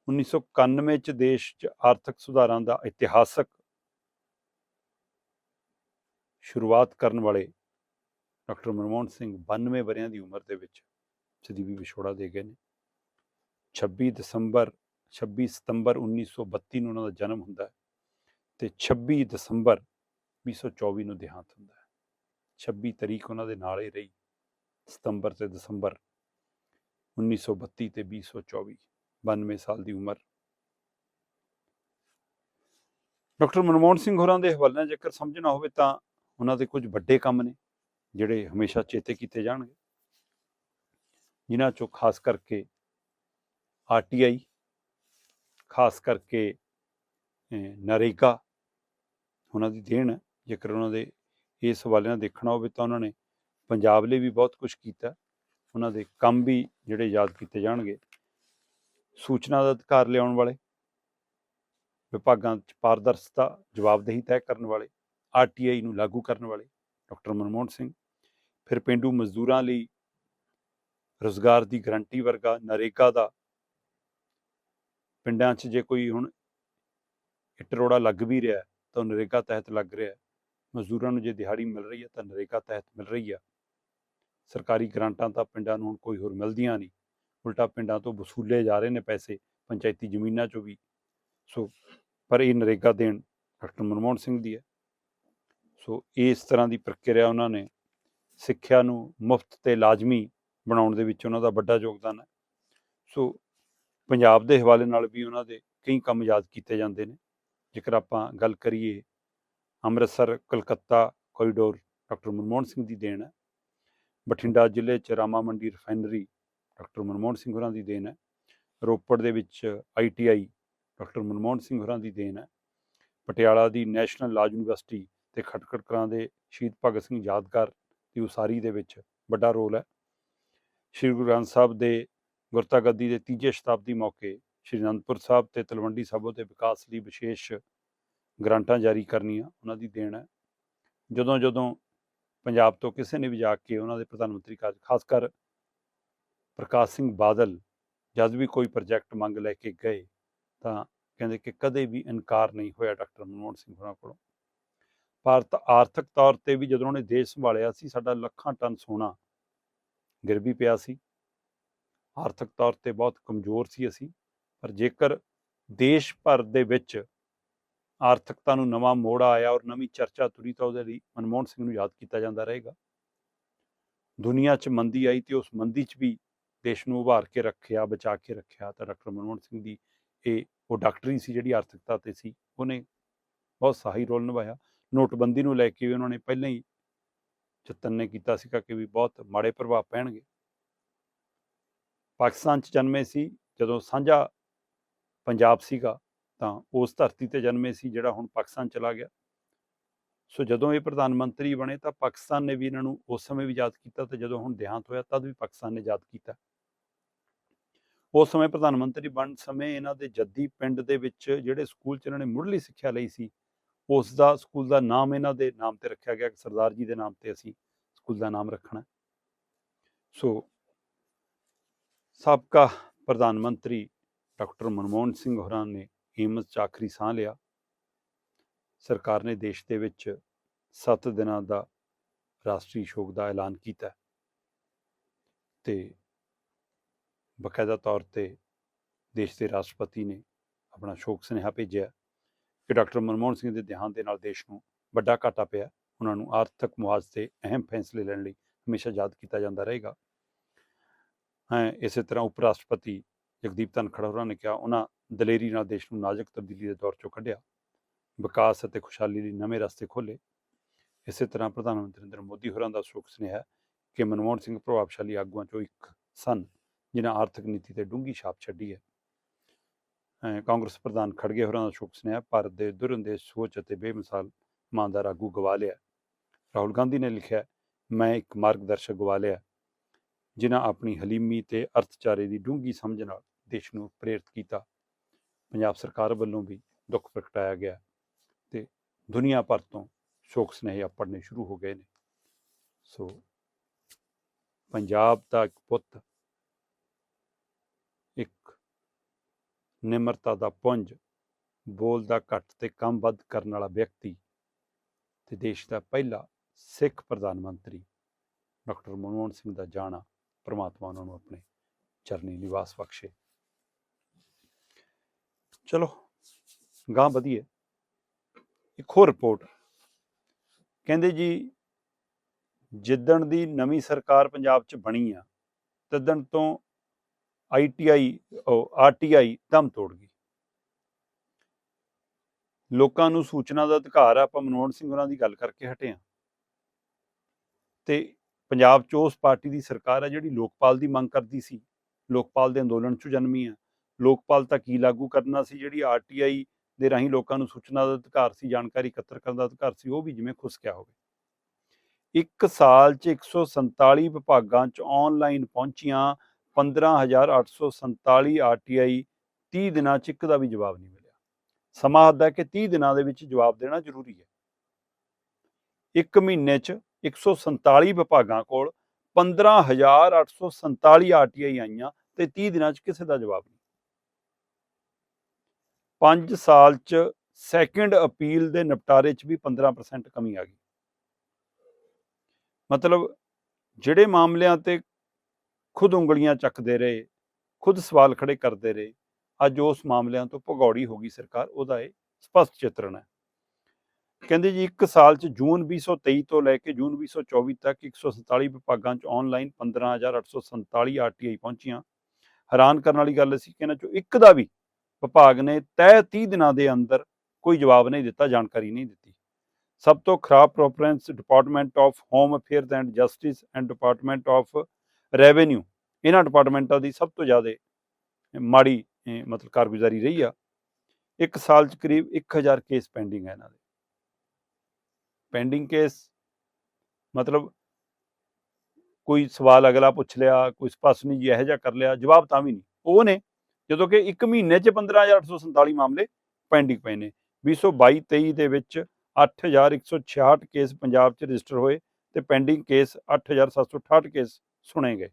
1991 ਚ ਦੇਸ਼ 'ਚ ਆਰਥਿਕ ਸੁਧਾਰਾਂ ਦਾ ਇਤਿਹਾਸਕ ਸ਼ੁਰੂਆਤ ਕਰਨ ਵਾਲੇ ਡਾਕਟਰ ਮਨਮੋਹਨ ਸਿੰਘ 92 ਵਰਿਆਂ ਦੀ ਉਮਰ ਦੇ ਵਿੱਚ ਸਦੀਵੀ ਵਿਛੋੜਾ ਦੇ ਗਏ ਨੇ। 26 ਦਸੰਬਰ 26 ਸਤੰਬਰ 1932 ਨੂੰ ਉਹਨਾਂ ਦਾ ਜਨਮ ਹੁੰਦਾ ਹੈ ਤੇ 26 ਦਸੰਬਰ 2024 ਨੂੰ ਦੇਹਾਂਤ ਹੁੰਦਾ ਹੈ। 26 ਤਰੀਕ ਉਹਨਾਂ ਦੇ ਨਾਲ ਹੀ ਰਹੀ, ਸਤੰਬਰ ਤੇ ਦਸੰਬਰ 1932 ਤੇ 2024 92 ਸਾਲ ਦੀ ਉਮਰ। ਡਾਕਟਰ ਮਨਮੋਹਨ ਸਿੰਘ ਹੋਰਾਂ ਦੇ ਹਵਾਲੇ ਜੇਕਰ ਸਮਝਣਾ ਹੋਵੇ ਤਾਂ ਉਹਨਾਂ ਦੇ ਕੁਝ ਵੱਡੇ ਕੰਮ ਨੇ, ਜਿਹੜੇ ਹਮੇਸ਼ਾ ਚੇਤੇ ਕੀਤੇ ਜਾਣਗੇ। ਜਿਨ੍ਹਾਂ ਚੋਂ ਖਾਸ ਕਰਕੇ ਆਰਟੀਆਈ ਖਾਸ ਕਰਕੇ ਨਰੇਗਾ, ਉਹਨਾਂ ਦੀ ਦੇਣ ਹੈ। ਜੇਕਰ ਉਹਨਾਂ ਦੇ ਇਸ ਹਵਾਲੇ ਨਾਲ ਦੇਖਣਾ ਹੋਵੇ ਤਾਂ ਉਹਨਾਂ ਨੇ ਪੰਜਾਬ ਲਈ ਵੀ ਬਹੁਤ ਕੁਝ ਕੀਤਾ। ਉਹਨਾਂ ਦੇ ਕੰਮ ਵੀ ਜਿਹੜੇ ਯਾਦ ਕੀਤੇ ਜਾਣਗੇ। ਸੂਚਨਾ ਦਾ ਅਧਿਕਾਰ ਲਿਆਉਣ ਵਾਲੇ, ਵਿਭਾਗਾਂ 'ਚ ਪਾਰਦਰਸ਼ਤਾ, ਜਵਾਬਦੇਹੀ ਤੈਅ ਕਰਨ ਵਾਲੇ ਆਰਟੀਆਈ ਨੂੰ ਲਾਗੂ ਕਰਨ ਵਾਲੇ ਡਾਕਟਰ ਮਨਮੋਹਨ ਸਿੰਘ। ਫਿਰ ਪਿੰਡੂ ਮਜ਼ਦੂਰਾਂ ਲਈ ਰੋਜ਼ਗਾਰ ਦੀ ਗਰੰਟੀ ਵਰਗਾ ਨਰੇਗਾ ਦਾ ਪਿੰਡਾਂ 'ਚ ਜੇ ਕੋਈ ਹੁਣ ਇੱਟ ਰੋੜਾ ਲੱਗ ਵੀ ਰਿਹਾ ਤਾਂ ਉਹ ਨਰੇਗਾ ਤਹਿਤ ਲੱਗ ਰਿਹਾ ਮਜ਼ਦੂਰਾਂ ਨੂੰ ਜੇ ਦਿਹਾੜੀ ਮਿਲ ਰਹੀ ਹੈ, ਤਾਂ ਨਰੇਗਾ ਤਹਿਤ ਮਿਲ ਰਹੀ ਆ ਸਰਕਾਰੀ ਗ੍ਰਾਂਟਾਂ ਤਾਂ ਪਿੰਡਾਂ ਨੂੰ ਹੁਣ ਕੋਈ ਹੋਰ ਮਿਲਦੀਆਂ ਨਹੀਂ। ਉਲਟਾ ਪਿੰਡਾਂ ਤੋਂ ਵਸੂਲੇ ਜਾ ਰਹੇ ਨੇ ਪੈਸੇ, ਪੰਚਾਇਤੀ ਜ਼ਮੀਨਾਂ 'ਚੋਂ ਵੀ। ਸੋ, ਪਰ ਇਹ ਨਰੇਗਾ ਦੇਣ ਡਾਕਟਰ ਮਨਮੋਹਨ ਸਿੰਘ ਦੀ ਹੈ। ਸੋ, ਇਸ ਤਰ੍ਹਾਂ ਦੀ ਪ੍ਰਕਿਰਿਆ ਉਹਨਾਂ ਨੇ ਸਿੱਖਿਆ ਨੂੰ ਮੁਫਤ ਤੇ ਲਾਜ਼ਮੀ ਬਣਾਉਣ ਦੇ ਵਿੱਚ ਉਹਨਾਂ ਦਾ ਵੱਡਾ ਯੋਗਦਾਨ ਹੈ। ਸੋ ਪੰਜਾਬ ਦੇ ਹਵਾਲੇ ਨਾਲ ਵੀ ਉਹਨਾਂ ਦੇ ਕਈ ਕੰਮ ਯਾਦ ਕੀਤੇ ਜਾਂਦੇ ਨੇ। ਜੇਕਰ ਆਪਾਂ ਗੱਲ ਕਰੀਏ ਅੰਮ੍ਰਿਤਸਰ, ਕਲਕੱਤਾ ਕੋਰੀਡੋਰ ਡਾਕਟਰ ਮਨਮੋਹਨ ਸਿੰਘ ਦੀ ਦੇਣ ਹੈ। ਬਠਿੰਡਾ ਜ਼ਿਲ੍ਹੇ 'ਚ ਰਾਮਾ ਮੰਡੀ ਰਿਫਾਈਨਰੀ ਡਾਕਟਰ ਮਨਮੋਹਨ ਸਿੰਘ ਹੋਰਾਂ ਦੀ ਦੇਣ ਹੈ। ਰੋਪੜ ਦੇ ਵਿੱਚ ਆਈਟੀਆਈ ਡਾਕਟਰ ਮਨਮੋਹਨ ਸਿੰਘ ਹੋਰਾਂ ਦੀ ਦੇਣ ਹੈ। ਪਟਿਆਲਾ ਦੀ ਨੈਸ਼ਨਲ ਲਾਅ ਯੂਨੀਵਰਸਿਟੀ ਤੇ ਖਟਕੜ ਕਲਾਂ ਦੇ ਸ਼ਹੀਦ ਭਗਤ ਸਿੰਘ ਯਾਦਗਾਰ ਦੀ ਉਸਾਰੀ ਦੇ ਵਿੱਚ ਵੱਡਾ ਰੋਲ ਹੈ। ਸ਼੍ਰੀ ਗੁਰੂ ਗ੍ਰੰਥ ਸਾਹਿਬ ਦੇ ਗੁਰਤਾ ਗੱਦੀ ਦੇ ਤੀਜੇ ਸ਼ਤਾਬਦੀ ਮੌਕੇ ਸ਼੍ਰੀ ਅਨੰਦਪੁਰ ਸਾਹਿਬ ਤੇ ਤਲਵੰਡੀ ਸਾਬੋ ਦੇ ਵਿਕਾਸ ਲਈ ਵਿਸ਼ੇਸ਼ ਗ੍ਰਾਂਟਾਂ ਜਾਰੀ ਕਰਨੀਆਂ ਉਹਨਾਂ ਦੀ ਦੇਣ ਹੈ। ਜਦੋਂ ਜਦੋਂ ਪੰਜਾਬ ਤੋਂ ਕਿਸੇ ਨੇ ਵੀ ਜਾ ਕੇ ਉਹਨਾਂ ਦੇ ਪ੍ਰਧਾਨ ਮੰਤਰੀ ਕਾਰਜ, ਖਾਸ ਕਰ ਪ੍ਰਕਾਸ਼ ਸਿੰਘ ਬਾਦਲ ਜਦ ਵੀ ਕੋਈ ਪ੍ਰੋਜੈਕਟ ਮੰਗ ਲੈ ਕੇ ਗਏ ਤਾਂ ਕਹਿੰਦੇ ਕਿ ਕਦੇ ਵੀ ਇਨਕਾਰ ਨਹੀਂ ਹੋਇਆ ਡਾਕਟਰ ਮਨਮੋਹਨ ਸਿੰਘ ਹੋਰਾਂ ਕੋਲੋਂ। ਭਾਰਤ ਆਰਥਿਕ ਤੌਰ ਤੇ ਵੀ ਜਦੋਂ ਉਹਨੇ ਦੇਸ਼ ਸੰਭਾਲਿਆ ਸੀ ਸਾਡਾ ਲੱਖਾਂ ਟਨ ਸੋਨਾ ਗਿਰ ਵੀ ਪਿਆ ਸੀ। ਆਰਥਿਕ ਤੌਰ ਤੇ ਬਹੁਤ ਕਮਜ਼ੋਰ ਸੀ ਅਸੀਂ, ਪਰ ਜੇਕਰ ਦੇਸ਼ ਭਰ ਦੇ ਵਿੱਚ ਆਰਥਿਕਤਾ ਨੂੰ ਨਵਾਂ ਮੋੜ ਆਇਆ ਔਰ ਨਵੀਂ ਚਰਚਾ ਤੁਰੀ, ਤਾਂ ਉਹਦੇ ਲਈ ਮਨਮੋਹਨ ਸਿੰਘ ਨੂੰ ਯਾਦ ਕੀਤਾ ਜਾਂਦਾ ਰਹੇਗਾ। ਦੁਨੀਆ 'ਚ ਮੰਦੀ ਆਈ ਤੇ ਉਸ ਮੰਦੀ 'ਚ ਵੀ ਦੇਸ਼ ਨੂੰ ਉਭਾਰ ਕੇ ਰੱਖਿਆ, ਬਚਾ ਕੇ ਰੱਖਿਆ ਤਾਂ ਡਾਕਟਰ ਮਨਮੋਹਨ ਸਿੰਘ ਦੀ ਇਹ ਉਹ ਡਾਕਟਰੀ ਸੀ ਜਿਹੜੀ ਆਰਥਿਕਤਾ ਤੇ ਸੀ, ਉਹਨੇ ਬਹੁਤ ਸਹਾਈ ਰੋਲ ਨਿਭਾਇਆ। ਨੋਟਬੰਦੀ ਨੂੰ ਲੈ ਕੇ ਵੀ ਉਹਨਾਂ ਨੇ ਪਹਿਲਾਂ ਹੀ ਚਿੰਤਨ ਨੇ ਕੀਤਾ ਸੀਗਾ ਕਿ ਵੀ ਬਹੁਤ ਮਾੜੇ ਪ੍ਰਭਾਵ ਪੈਣਗੇ। ਪਾਕਿਸਤਾਨ 'ਚ ਜਨਮੇ ਸੀ, ਜਦੋਂ ਸਾਂਝਾ ਪੰਜਾਬ ਸੀਗਾ, ਤਾਂ ਉਸ ਧਰਤੀ ਤੇ ਜਨਮੇ ਸੀ, ਜਿਹੜਾ ਹੁਣ ਪਾਕਿਸਤਾਨ ਚਲਾ ਗਿਆ। ਸੋ ਜਦੋਂ ਇਹ ਪ੍ਰਧਾਨ ਮੰਤਰੀ ਬਣੇ, ਤਾਂ ਪਾਕਿਸਤਾਨ ਨੇ ਵੀ ਇਹਨਾਂ ਨੂੰ ਉਸ ਸਮੇਂ ਵੀ ਯਾਦ ਕੀਤਾ ਤੇ ਜਦੋਂ ਹੁਣ ਦੇਹਾਂਤ ਹੋਇਆ, ਤਦ ਵੀ ਪਾਕਿਸਤਾਨ ਨੇ ਯਾਦ ਕੀਤਾ। ਉਸ ਸਮੇਂ ਪ੍ਰਧਾਨ ਮੰਤਰੀ ਬਣ ਸਮੇਂ ਇਹਨਾਂ ਦੇ ਜੱਦੀ ਪਿੰਡ ਦੇ ਵਿੱਚ ਜਿਹੜੇ ਸਕੂਲ 'ਚ ਇਹਨਾਂ ਨੇ ਮੁੱਢਲੀ ਸਿੱਖਿਆ ਲਈ ਸੀ, ਉਸ ਦਾ ਸਕੂਲ ਦਾ ਨਾਮ ਇਹਨਾਂ ਦੇ ਨਾਮ ਤੇ ਰੱਖਿਆ ਗਿਆ, ਕਿ ਸਰਦਾਰ ਜੀ ਦੇ ਨਾਮ ਤੇ ਅਸੀਂ ਸਕੂਲ ਦਾ ਨਾਮ ਰੱਖਣਾ। ਸੋ ਸਾਬਕਾ ਪ੍ਰਧਾਨ ਮੰਤਰੀ ਡਾਕਟਰ ਮਨਮੋਹਨ ਸਿੰਘ ਹੋਰਾਂ ਨੇ ਏਮਸ 'ਚ ਆਖਰੀ ਸਾਹ ਲਿਆ। ਸਰਕਾਰ ਨੇ ਦੇਸ਼ ਦੇ ਵਿੱਚ 7 ਦਿਨਾਂ ਦਾ ਰਾਸ਼ਟਰੀ ਸ਼ੋਕ ਦਾ ਐਲਾਨ ਕੀਤਾ ਹੈ ਤੇ ਬਕਾਇਦਾ ਤੌਰ ਤੇ ਦੇਸ਼ ਦੇ ਰਾਸ਼ਟਰਪਤੀ ਨੇ ਆਪਣਾ ਸ਼ੋਕ ਸੁਨੇਹਾ ਭੇਜਿਆ ਕਿ ਡਾਕਟਰ ਮਨਮੋਹਨ ਸਿੰਘ ਦੇ ਦੇਹਾਂਤ ਦੇ ਨਾਲ ਦੇਸ਼ ਨੂੰ ਵੱਡਾ ਘਾਟਾ ਪਿਆ ਉਹਨਾਂ ਨੂੰ ਆਰਥਿਕ ਮੁਆਵਜ਼ੇ ਤੇ ਅਹਿਮ ਫੈਸਲੇ ਲੈਣ ਲਈ ਹਮੇਸ਼ਾ ਯਾਦ ਕੀਤਾ ਜਾਂਦਾ ਰਹੇਗਾ। ਹੈ, ਇਸੇ ਤਰ੍ਹਾਂ ਉਪ ਰਾਸ਼ਟਰਪਤੀ ਜਗਦੀਪ ਧਨਖੜ ਹੋਰਾਂ ਨੇ ਕਿਹਾ, ਉਹਨਾਂ ਦਲੇਰੀ ਨਾਲ ਦੇਸ਼ ਨੂੰ ਨਾਜ਼ੁਕ ਤਬਦੀਲੀ ਦੇ ਦੌਰ ਚੋਂ ਕੱਢਿਆ। ਵਿਕਾਸ ਅਤੇ ਖੁਸ਼ਹਾਲੀ ਲਈ ਨਵੇਂ ਰਸਤੇ ਖੋਲੇ ਇਸੇ ਤਰ੍ਹਾਂ ਪ੍ਰਧਾਨ ਮੰਤਰੀ ਨਰਿੰਦਰ ਮੋਦੀ ਹੋਰਾਂ ਦਾ ਸ਼ੋਕ ਸੁਨੇਹਾ ਕਿ ਮਨਮੋਹਨ ਸਿੰਘ ਪ੍ਰਭਾਵਸ਼ਾਲੀ ਆਗੂਆਂ ਚੋਂ ਇੱਕ ਸਨ, ਜਿਨ੍ਹਾਂ ਆਰਥਿਕ ਨੀਤੀ ਤੇ ਡੂੰਘੀ ਛਾਪ ਛੱਡੀ ਹੈ। ਕਾਂਗਰਸ ਪ੍ਰਧਾਨ ਖੜਗੇ ਹੋਰਾਂ ਦਾ ਸ਼ੋਕ ਸੁਨੇਹਾ ਭਾਰਤ ਦੇ ਦੁਰੰਦੇਸ਼ ਸੋਚ ਅਤੇ ਬੇਮਿਸਾਲ ਇਮਾਨਦਾਰ ਆਗੂ ਗਵਾ ਲਿਆ ਰਾਹੁਲ ਗਾਂਧੀ ਨੇ ਲਿਖਿਆ ਮੈਂ ਇੱਕ ਮਾਰਗਦਰਸ਼ਕ ਗਵਾ ਲਿਆ ਜਿਨ੍ਹਾਂ ਆਪਣੀ ਹਲੀਮੀ ਤੇ ਅਰਥਚਾਰੇ ਦੀ ਡੂੰਘੀ ਸਮਝ ਨਾਲ ਦੇਸ਼ ਨੂੰ ਪ੍ਰੇਰਿਤ ਕੀਤਾ। ਪੰਜਾਬ ਸਰਕਾਰ ਵੱਲੋਂ ਵੀ ਦੁੱਖ ਪ੍ਰਗਟਾਇਆ ਗਿਆ ਤੇ ਦੁਨੀਆ ਭਰ ਤੋਂ ਸ਼ੋਕ ਸੁਨੇਹੇ ਪੜਨੇ ਸ਼ੁਰੂ ਹੋ ਗਏ ਨੇ। ਸੋ ਪੰਜਾਬ ਦਾ ਇੱਕ ਪੁੱਤ, ਇੱਕ ਨਿਮਰਤਾ ਦਾ ਪੁੰਜ ਬੋਲਦਾ ਘੱਟ ਤੇ ਕੰਮ ਵੱਧ ਕਰਨ ਵਾਲਾ ਵਿਅਕਤੀ ਤੇ ਦੇਸ਼ ਦਾ ਪਹਿਲਾ ਸਿੱਖ ਪ੍ਰਧਾਨ ਮੰਤਰੀ ਡਾਕਟਰ ਮਨਮੋਹਨ ਸਿੰਘ ਦਾ ਜਾਣਾ ਪ੍ਰਮਾਤਮਾ ਉਹਨਾਂ ਨੂੰ ਆਪਣੇ ਚਰਨੀ ਨਿਵਾਸ ਬਖਸ਼ੇ। ਚਲੋ ਗਾਂ ਵਧੀਏ। ਇੱਕ ਹੋਰ ਰਿਪੋਰਟ ਕਹਿੰਦੇ ਜੀ, ਜਿੱਦਣ ਦੀ ਨਵੀਂ ਸਰਕਾਰ ਪੰਜਾਬ 'ਚ ਬਣੀ ਆ, ਤਦਣ ਤੋਂ ਆਈਟੀਆਈ ਆਰਟੀਆਈ ਦਮ ਤੋੜ ਗਈ। ਲੋਕਾਂ ਨੂੰ ਸੂਚਨਾ ਦਾ ਅਧਿਕਾਰ ਆ, ਆਪਾਂ ਮਨਮੋਹਨ ਸਿੰਘ ਉਹਨਾਂ ਦੀ ਗੱਲ ਕਰਕੇ ਹਟੇ ਆ। ਤੇ ਪੰਜਾਬ 'ਚ ਉਸ ਪਾਰਟੀ ਦੀ ਸਰਕਾਰ ਹੈ ਜਿਹੜੀ ਲੋਕਪਾਲ ਦੀ ਮੰਗ ਕਰਦੀ ਸੀ। ਲੋਕਪਾਲ ਦੇ ਅੰਦੋਲਨ 'ਚ ਜਨਮੀ ਆ। ਲੋਕਪਾਲ ਤਾਂ ਕੀ ਲਾਗੂ ਕਰਨਾ ਸੀ? ਜਿਹੜੀ ਆਰਟੀਆਈ ਦੇ ਰਾਹੀਂ ਲੋਕਾਂ ਨੂੰ ਸੂਚਨਾ ਦਾ ਅਧਿਕਾਰ ਸੀ, ਜਾਣਕਾਰੀ ਇਕੱਤਰ ਕਰਨ ਦਾ ਅਧਿਕਾਰ ਸੀ, ਉਹ ਵੀ ਜਿਵੇਂ ਖੁਸਕਿਆ ਹੋਵੇ। ਇੱਕ ਸਾਲ 'ਚ 147 ਵਿਭਾਗਾਂ 'ਚ ਆਨਲਾਈਨ ਪਹੁੰਚੀਆਂ 15847 ਆਰਟੀਆਈ 30 ਦਿਨਾਂ 'ਚ ਇੱਕ ਦਾ ਵੀ ਜਵਾਬ ਨਹੀਂ ਮਿਲਿਆ। ਸਮਾਂ ਹੱਦ ਹੈ ਕਿ 30 ਦਿਨਾਂ ਦੇ ਵਿੱਚ ਜਵਾਬ ਦੇਣਾ ਜ਼ਰੂਰੀ ਹੈ। ਇੱਕ ਮਹੀਨੇ 'ਚ 147 ਵਿਭਾਗਾਂ ਕੋਲ 15847 ਆਰਟੀਆਈ ਆਈਆਂ ਤੇ 30 ਦਿਨਾਂ 'ਚ ਕਿਸੇ ਦਾ ਜਵਾਬ ਨਹੀਂ। 5 ਸਾਲ 'ਚ ਸੈਕੰਡ ਅਪੀਲ ਦੇ ਨਿਪਟਾਰੇ 'ਚ ਵੀ 15% ਕਮੀ ਆ ਗਈ। ਮਤਲਬ ਜਿਹੜੇ ਮਾਮਲਿਆਂ ਤੇ ਖੁਦ ਉਂਗਲੀਆਂ ਚੱਕਦੇ ਰਹੇ, ਖੁਦ ਸਵਾਲ ਖੜੇ ਕਰਦੇ ਰਹੇ, ਅੱਜ ਉਸ ਮਾਮਲਿਆਂ ਤੋਂ ਭਗੌੜੀ ਹੋ ਗਈ ਸਰਕਾਰ, ਉਹਦਾ ਇਹ ਸਪਸ਼ਟ ਚਿੱਤਰਣ ਹੈ। ਕਹਿੰਦੇ ਜੀ, ਇੱਕ ਸਾਲ ਚ ਜੂਨ 2023 ਤੋਂ ਲੈ ਕੇ ਜੂਨ 2024 ਤੱਕ 147 ਵਿਭਾਗਾਂ ਚ ਆਨਲਾਈਨ 15847 ਆਰਟੀਆਈ ਪਹੁੰਚੀਆਂ। ਹੈਰਾਨ ਕਰਨ ਵਾਲੀ ਗੱਲ ਸੀ ਕਿ ਇਹਨਾਂ ਚੋਂ ਇੱਕ ਦਾ ਵੀ ਵਿਭਾਗ ਨੇ ਤੈਅ 30 ਦਿਨਾਂ ਦੇ ਅੰਦਰ ਕੋਈ ਜਵਾਬ ਨਹੀਂ ਦਿੱਤਾ, ਜਾਣਕਾਰੀ ਨਹੀਂ ਦਿੱਤੀ। ਸਭ ਤੋਂ ਖਰਾਬ performance department of home affairs and justice and department of revenue ਇਹਨਾਂ ਡਿਪਾਰਟਮੈਂਟਾਂ ਦੀ ਸਭ ਤੋਂ ਜ਼ਿਆਦਾ ਮਾੜੀ ਮਤਲਬ ਕਾਰਗੁਜ਼ਾਰੀ ਰਹੀ ਆ। ਇੱਕ ਸਾਲ ਚ ਕਰੀਬ 1000 ਕੇਸ ਪੈਂਡਿੰਗ ਹੈ ਇਹਨਾਂ ਦੇ। ਪੈਂਡਿੰਗ ਕੇਸ ਮਤਲਬ ਕੋਈ ਸਵਾਲ ਅਗਲਾ ਪੁੱਛ ਲਿਆ, ਕੋਈ ਸਪਸ਼ਟ ਜੀ ਇਹੋ ਜਿਹਾ ਕਰ ਲਿਆ, ਜਵਾਬ ਤਾਂ ਵੀ ਨਹੀਂ। ਉਹ ਨੇ ਜਦੋਂ ਕਿ ਇੱਕ ਮਹੀਨੇ 'ਚ 15847 ਮਾਮਲੇ ਪੈਂਡਿੰਗ ਪਏ ਨੇ। 2022 23 ਦੇ ਵਿੱਚ 8166 ਕੇਸ ਪੰਜਾਬ 'ਚ ਰਜਿਸਟਰ ਹੋਏ ਤੇ ਪੈਂਡਿੰਗ ਕੇਸ 8768 ਕੇਸ ਸੁਣੇ ਗਏ।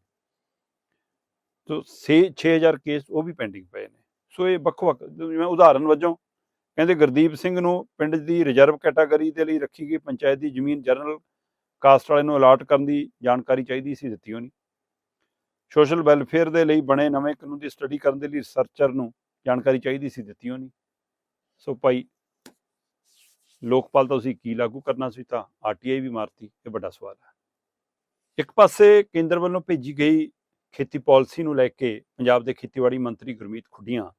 ਤੋ 6000 ਕੇਸ ਉਹ ਵੀ ਪੈਂਡਿੰਗ ਪਏ ਨੇ। ਸੋ ਇਹ ਵੱਖ ਵੱਖ ਜਿਵੇਂ ਉਦਾਹਰਨ ਵਜੋਂ ਕਹਿੰਦੇ ਗੁਰਦੀਪ ਸਿੰਘ ਨੂੰ ਪਿੰਡ ਦੀ ਰਿਜ਼ਰਵ ਕੈਟਾਗਰੀ ਦੇ ਲਈ ਰੱਖੀ ਗਈ ਪੰਚਾਇਤ ਦੀ ਜ਼ਮੀਨ ਜਨਰਲ ਕਾਸਟ ਵਾਲੇ ਨੂੰ ਅਲਾਟ ਕਰਨ ਦੀ ਜਾਣਕਾਰੀ ਚਾਹੀਦੀ ਸੀ, ਦਿੱਤੀ ਹੋਣੀ। ਸੋਸ਼ਲ ਵੈਲਫੇਅਰ ਦੇ ਲਈ ਬਣੇ ਨਵੇਂ ਕਾਨੂੰਨ ਦੀ ਸਟੱਡੀ ਕਰਨ ਦੇ ਲਈ ਰਿਸਰਚਰ ਨੂੰ ਜਾਣਕਾਰੀ ਚਾਹੀਦੀ ਸੀ, ਦਿੱਤੀ ਹੋਣੀ। ਸੋ ਭਾਈ, ਲੋਕਪਾਲ ਤਾਂ ਤੁਸੀਂ ਕੀ ਲਾਗੂ ਕਰਨਾ ਸੀ ਤਾਂ ਆਰਟੀਆਈ ਵੀ ਮਾਰਤੀ, ਇਹ ਵੱਡਾ ਸਵਾਲ ਹੈ। ਇੱਕ ਪਾਸੇ ਕੇਂਦਰ ਵੱਲੋਂ ਭੇਜੀ ਗਈ ਖੇਤੀ ਪਾਲਿਸੀ ਨੂੰ ਲੈ ਕੇ ਪੰਜਾਬ ਦੇ ਖੇਤੀਬਾੜੀ ਮੰਤਰੀ ਗੁਰਮੀਤ ਖੁੱਡੀਆਂ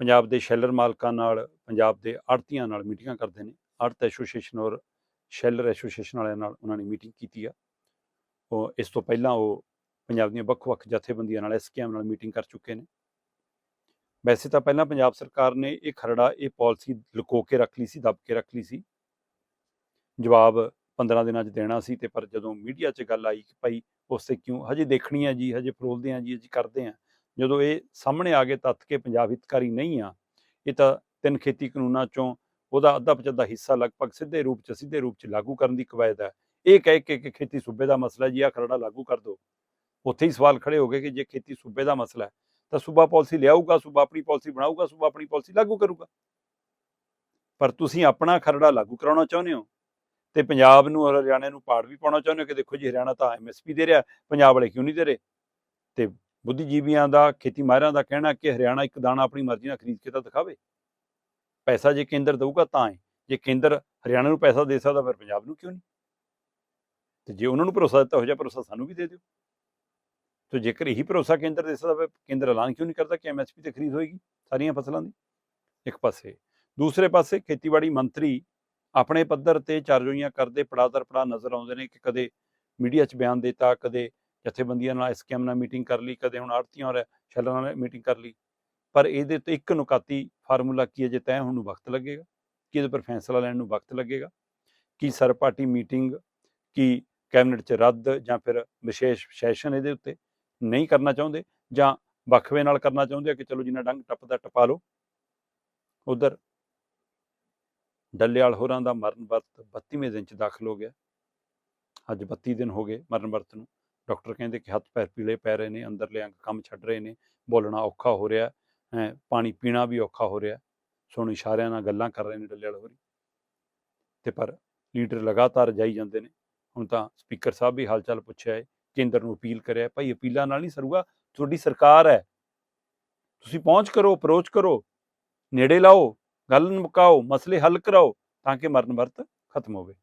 ਪੰਜਾਬ ਦੇ ਸ਼ੈਲਰ ਮਾਲਕਾਂ ਨਾਲ, ਪੰਜਾਬ ਦੇ ਆੜਤੀਆਂ ਨਾਲ ਮੀਟਿੰਗਾਂ ਕਰਦੇ ਨੇ। ਆੜਤ ਐਸੋਸੀਏਸ਼ਨ ਔਰ ਸ਼ੈਲਰ ਐਸੋਸੀਏਸ਼ਨ ਵਾਲਿਆਂ ਨਾਲ ਉਹਨਾਂ ਨੇ ਮੀਟਿੰਗ ਕੀਤੀ ਆ। ਉਹ ਇਸ ਤੋਂ ਪਹਿਲਾਂ ਉਹ ਪੰਜਾਬ ਦੀਆਂ ਵੱਖ-ਵੱਖ ਜਥੇਬੰਦੀਆਂ ਨਾਲ ਐਸਕੇਐਮ ਨਾਲ ਮੀਟਿੰਗ ਕਰ ਚੁੱਕੇ ਨੇ। ਵੈਸੇ ਤਾਂ ਪਹਿਲਾਂ ਪੰਜਾਬ ਸਰਕਾਰ ਨੇ ਇਹ ਖਰੜਾ, ਇਹ ਪਾਲਿਸੀ ਲੁਕੋ ਕੇ ਰੱਖ ਲਈ ਸੀ, ਦਬ ਕੇ ਰੱਖ ਲਈ ਸੀ। ਜਵਾਬ 15 ਦਿਨਾਂ 'ਚ ਦੇਣਾ ਸੀ ਤੇ ਪਰ ਜਦੋਂ ਮੀਡੀਆ 'ਚ ਗੱਲ ਆਈ ਕਿ ਭਾਈ ਉਸ ਤੇ ਕਿਉਂ? ਹਜੇ ਦੇਖਣੀ ਆ ਜੀ, ਹਜੇ ਫਰੋਲਦੇ ਆ ਜੀ, ਅਸੀਂ ਕਰਦੇ ਆ। ਜਦੋਂ ਇਹ ਸਾਹਮਣੇ ਆ ਗਏ ਤੱਥ ਕੇ ਪੰਜਾਬ ਹਿੱਤਕਾਰੀ ਨਹੀਂ ਆ। ਇਹ ਤਾਂ ਤਿੰਨ ਖੇਤੀ ਕਾਨੂੰਨਾਂ ਚੋਂ ਉਹਦਾ ਅੱਧਾ ਪਚੱਦਾ ਹਿੱਸਾ ਲਗਭਗ ਸਿੱਧੇ ਰੂਪ 'ਚ, ਸਿੱਧੇ ਰੂਪ 'ਚ ਲਾਗੂ ਕਰਨ ਦੀ ਕਵਾਇਦ ਹੈ। ਇਹ ਕਹਿ ਕੇ ਕਿ ਖੇਤੀ ਸੂਬੇ ਦਾ ਮਸਲਾ ਜੀ ਆ ਖਰੜਾ ਲਾਗੂ ਕਰ ਦਿਓ ਉੱਥੇ ਹੀ ਸਵਾਲ ਖੜੇ ਹੋ ਗਏ ਕਿ ਜੇ ਖੇਤੀ ਸੂਬੇ ਦਾ ਮਸਲਾ ਹੈ, ਤਾਂ ਸੂਬਾ ਪਾਲਿਸੀ ਲਿਆਊਗਾ, ਸੂਬਾ ਆਪਣੀ ਪਾਲਿਸੀ ਬਣਾਊਗਾ, ਸੂਬਾ ਆਪਣੀ ਪਾਲਿਸੀ ਲਾਗੂ ਕਰੂਗਾ। ਪਰ ਤੁਸੀਂ ਆਪਣਾ ਖਰੜਾ ਲਾਗੂ ਕਰਾਉਣਾ ਚਾਹੁੰਦੇ ਹੋ ਤੇ ਪੰਜਾਬ ਨੂੰ ਔਰ ਹਰਿਆਣਾ ਨੂੰ ਪਾੜ ਵੀ ਪਾਉਣਾ ਚਾਹੁੰਦੇ ਹੋ ਕਿ ਦੇਖੋ ਜੀ, ਹਰਿਆਣਾ ਤਾਂ ਐਮਐਸਪੀ ਦੇ ਰਿਹਾ, ਪੰਜਾਬ ਵਾਲੇ ਕਿਉਂ ਨਹੀਂ ਦੇ ਰਹੇ? ਤੇ ਬੁੱਧੀਜੀਵੀਆਂ ਦਾ, ਖੇਤੀ ਮਾਹਿਰਾਂ ਦਾ ਕਹਿਣਾ ਕਿ ਹਰਿਆਣਾ ਇੱਕ ਦਾਣਾ ਆਪਣੀ ਮਰਜ਼ੀ ਨਾਲ ਖਰੀਦ ਕੇ ਤਾਂ ਦਿਖਾਵੇ। ਪੈਸਾ ਜੇ ਕੇਂਦਰ ਦੇਊਗਾ ਤਾਂ ਹੈ। ਜੇ ਕੇਂਦਰ ਹਰਿਆਣਾ ਨੂੰ ਪੈਸਾ ਦੇ ਸਕਦਾ ਫਿਰ ਪੰਜਾਬ ਨੂੰ ਕਿਉਂ ਨਹੀਂ? ਤੇ ਜੇ ਉਹਨਾਂ ਨੂੰ ਭਰੋਸਾ ਦਿੱਤਾ ਹੋ ਜਾ ਭਰੋਸਾ ਸਾਨੂੰ ਵੀ ਦੇ ਦਿਓ। ਤੇ ਜੇਕਰ ਇਹੀ ਭਰੋਸਾ ਕੇਂਦਰ ਦੇ ਸਕਦਾ ਫਿਰ ਕੇਂਦਰ ਐਲਾਨ ਕਿਉਂ ਨਹੀਂ ਕਰਦਾ ਕਿ ਐਮਐਸਪੀ ਤੇ ਖਰੀਦ ਹੋਏਗੀ ਸਾਰੀਆਂ ਫਸਲਾਂ ਦੀ? ਇੱਕ ਪਾਸੇ। ਦੂਸਰੇ ਪਾਸੇ ਖੇਤੀਬਾੜੀ ਮੰਤਰੀ ਆਪਣੇ ਪੱਧਰ ਤੇ ਚਾਰਜੋਈਆਂ ਕਰਦੇ ਪੜਾਦਰ ਪੜਾ ਨਜ਼ਰ ਆਉਂਦੇ ਨੇ ਕਿ ਕਦੇ ਮੀਡੀਆ 'ਚ ਬਿਆਨ ਦਿੱਤਾ, ਕਦੇ ਜਥੇਬੰਦੀਆਂ ਨਾਲ ਐਸਕੇਐਮ ਨਾਲ ਮੀਟਿੰਗ ਕਰ ਲਈ, ਕਦੇ ਹੁਣ ਆੜਤੀਆਂ ਔਰ ਸ਼ੈਲਰਾਂ ਨਾਲ ਮੀਟਿੰਗ ਕਰ ਲਈ। ਪਰ ਇਹਦੇ ਤੇ ਇੱਕ ਨੁਕਾਤੀ ਫਾਰਮੂਲਾ ਕੀ ਹੈ ਜੇ ਤੈਅ ਹੋਣ ਨੂੰ ਵਕਤ ਲੱਗੇਗਾ? ਕਿ ਇਹਦੇ ਪਰ ਫੈਸਲਾ ਲੈਣ ਨੂੰ ਵਕਤ ਲੱਗੇਗਾ? ਕਿ ਸਰਪਾਰਟੀ ਮੀਟਿੰਗ ਕੀ ਕੈਬਨਿਟ 'ਚ ਰੱਦ ਜਾਂ ਫਿਰ ਵਿਸ਼ੇਸ਼ ਸੈਸ਼ਨ ਇਹਦੇ ਉੱਤੇ ਨਹੀਂ ਕਰਨਾ ਚਾਹੁੰਦੇ ਜਾਂ ਵਕਫੇ ਨਾਲ ਕਰਨਾ ਚਾਹੁੰਦੇ ਆ ਕਿ ਚਲੋ ਜਿੰਨਾ ਡੰਗ ਟੱਪਦਾ ਟਪਾ ਲਓ? ਉਧਰ ਡੱਲੇਵਾਲ ਹੋਰਾਂ ਦਾ ਮਰਨ ਵਰਤ 32ਵੇਂ ਦਿਨ 'ਚ ਦਾਖਲ ਹੋ ਗਿਆ। ਅੱਜ 32 ਦਿਨ ਹੋ ਗਏ ਮਰਨ ਵਰਤ ਨੂੰ। ਡਾਕਟਰ ਕਹਿੰਦੇ ਕਿ ਹੱਥ ਪੈਰ ਪੀਲੇ ਪੈ ਰਹੇ ਨੇ, ਅੰਦਰਲੇ ਅੰਗ ਕੰਮ ਛੱਡ ਰਹੇ ਨੇ, ਬੋਲਣਾ ਔਖਾ ਹੋ ਰਿਹਾ, ਹੈ, ਪਾਣੀ ਪੀਣਾ ਵੀ ਔਖਾ ਹੋ ਰਿਹਾ ਸੁਣ ਇਸ਼ਾਰਿਆਂ ਨਾਲ ਗੱਲਾਂ ਕਰ ਰਹੇ ਨੇ ਡੱਲੇ ਵਾਲੇ ਹੋਰੀ। ਤੇ ਪਰ ਲੀਡਰ ਲਗਾਤਾਰ ਜਾਈ ਜਾਂਦੇ ਨੇ। ਹੁਣ ਤਾਂ ਸਪੀਕਰ ਸਾਹਿਬ ਵੀ ਹਾਲਚਾਲ ਪੁੱਛਿਆ ਹੈ ਕੇਂਦਰ ਨੂੰ ਅਪੀਲ ਕਰਿਆ, ਭਾਈ ਅਪੀਲਾਂ ਨਾਲ ਨਹੀਂ ਸਰੂਗਾ, ਤੁਹਾਡੀ ਸਰਕਾਰ ਹੈ। ਤੁਸੀਂ ਪਹੁੰਚ ਕਰੋ, ਅਪਰੋਚ ਕਰੋ, ਨੇੜੇ ਲਾਓ, ਗੱਲ ਮੁਕਾਓ ਮਸਲੇ ਹੱਲ ਕਰਾਓ, ਤਾਂ ਕਿ ਮਰਨ ਵਰਤ ਖਤਮ ਹੋਵੇ।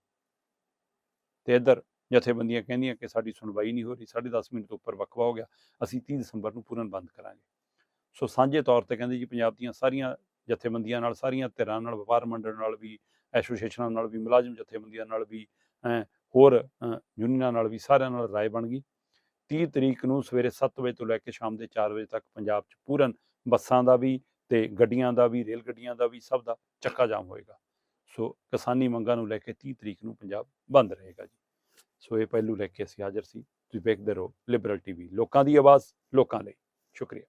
ਤੇ ਇੱਧਰ ਜਥੇਬੰਦੀਆਂ ਕਹਿੰਦੀਆਂ ਕਿ ਸਾਡੀ ਸੁਣਵਾਈ ਨਹੀਂ ਹੋ ਰਹੀ 10.5 ਮਿੰਟ ਤੋਂ ਉੱਪਰ ਵਕਵਾ ਹੋ ਗਿਆ, ਅਸੀਂ 30 ਦਸੰਬਰ ਨੂੰ ਪੂਰਨ ਬੰਦ ਕਰਾਂਗੇ। ਸੋ ਸਾਂਝੇ ਤੌਰ ਤੇ ਕਹਿੰਦੇ ਜੀ ਪੰਜਾਬ ਦੀਆਂ ਸਾਰੀਆਂ ਜਥੇਬੰਦੀਆਂ ਨਾਲ, ਸਾਰੀਆਂ ਧਿਰਾਂ ਨਾਲ, ਵਪਾਰ ਮੰਡਲ ਨਾਲ ਵੀ, ਐਸੋਸੀਏਸ਼ਨਾਂ ਨਾਲ ਵੀ, ਮੁਲਾਜ਼ਮ ਜਥੇਬੰਦੀਆਂ ਨਾਲ ਵੀ ਹੋਰ ਯੂਨੀਅਨਾਂ ਨਾਲ ਵੀ ਸਾਰਿਆਂ ਨਾਲ ਰਾਏ ਬਣ ਗਈ। 30 ਤਰੀਕ ਨੂੰ ਸਵੇਰੇ 7 ਵਜੇ ਤੋਂ ਲੈ ਕੇ ਸ਼ਾਮ ਦੇ 4 ਵਜੇ ਤੱਕ ਪੰਜਾਬ 'ਚ ਪੂਰਨ ਬੱਸਾਂ ਦਾ ਵੀ ਤੇ ਗੱਡੀਆਂ ਦਾ ਵੀ, ਰੇਲ ਗੱਡੀਆਂ ਦਾ ਵੀ ਸਭ ਦਾ ਚੱਕਾ ਜਾਮ ਹੋਏਗਾ। ਸੋ ਕਿਸਾਨੀ ਮੰਗਾਂ ਨੂੰ ਲੈ ਕੇ 30 ਤਰੀਕ ਨੂੰ ਪੰਜਾਬ ਬੰਦ ਰਹੇਗਾ ਜੀ। ਸੋ ਇਹ ਪਹਿਲੂ ਲੈ ਕੇ ਅਸੀਂ ਹਾਜ਼ਰ ਸੀ ਤੁਸੀਂ ਵੇਖਦੇ ਰਹੋ ਲਿਬਰਲ ਟੀਵੀ ਲੋਕਾਂ ਦੀ ਆਵਾਜ਼ ਲੋਕਾਂ ਲਈ। ਸ਼ੁਕਰੀਆ।